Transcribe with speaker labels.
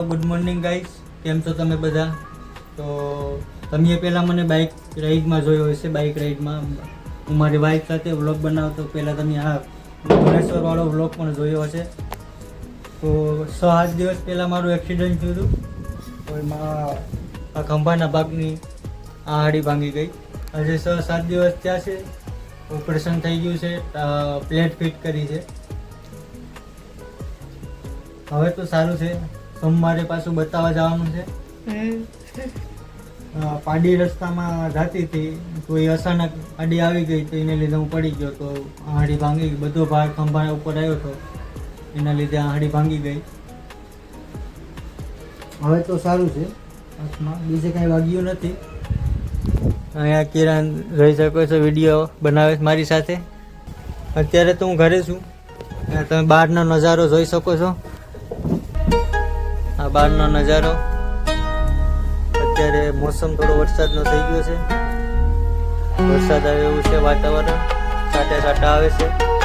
Speaker 1: Good morning guys કેમ છો તમે બધા? તો તમે પહેલાં મને બાઇક રાઈડમાં જોયો હશે બાઇક રાઈડમાં હું મારી વાઈફ સાથે વ્લોગ બનાવતો, પહેલાં તમે આ ભુવનેશ્વરવાળો વ્લોગ પણ જોયો હશે. તો છ, આઠ દિવસ પહેલાં મારું એક્સિડન્ટ થયું હતું. તો એમાં આ ખંભાના ભાગની આ હાડી ભાંગી ગઈ. આજે છ, સાત દિવસ થયા છે. ઓપરેશન થઈ ગયું છે. પ્લેટ ફિટ કરી છે. હવે તો સારું છે. સોમવારે પાછું બતાવવા જવાનું છે. પાડી રસ્તામાં જાતી હતી તો એ અચાનક પાડી આવી ગઈ તો એને લીધે હું પડી ગયો તો આહાડી ભાંગી બધો ભાર ખંભા ઉપર આવ્યો હતો એના લીધે આ હાડી ભાંગી ગઈ. હવે તો સારું છે. હાથમાં બીજે કાંઈ વાગ્યું નથી. અહીંયા કિરણ રહી શકો છો વીડિયો બનાવે મારી સાથે. અત્યારે તો હું ઘરે છું. તમે બહારનો નજારો જોઈ શકો છો. આ બહારનો નજારો. અત્યારે મોસમ થોડો વરસાદનો થઈ ગયો છે. વરસાદ આવે એવું છે વાતાવરણ. સાટા સાટા આવે છે.